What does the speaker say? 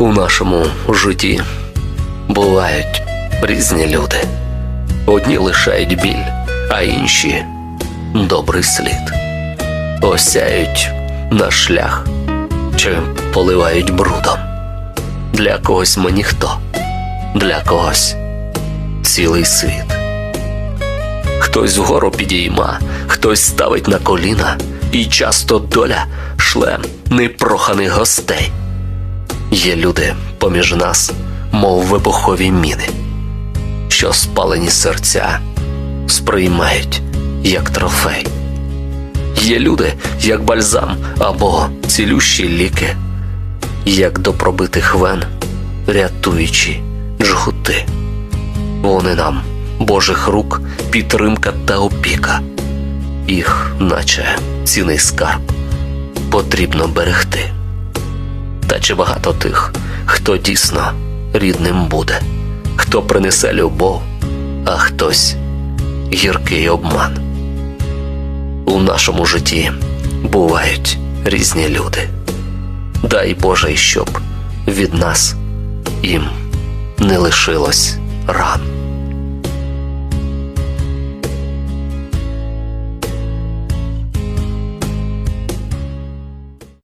У нашому житті бувають різні люди. Одні лишають біль, а інші добрий слід. Осяють наш шлях чи поливають брудом. Для когось ми ніхто, для когось цілий світ. Хтось вгору підійма, хтось ставить на коліна, і часто доля шле непроханих гостей. Є люди поміж нас, мов вибухові міни, що спалені серця сприймають як трофей. Є люди, як бальзам або цілющі ліки, як до пробитих вен, рятуючі джгути. Вони нам, Божих рук, підтримка та опіка. Їх, наче цінний скарб, потрібно берегти. Та чи багато тих, хто дійсно рідним буде, хто принесе любов, а хтось гіркий обман. У нашому житті бувають різні люди. Дай Боже, щоб від нас їм не лишилось ран.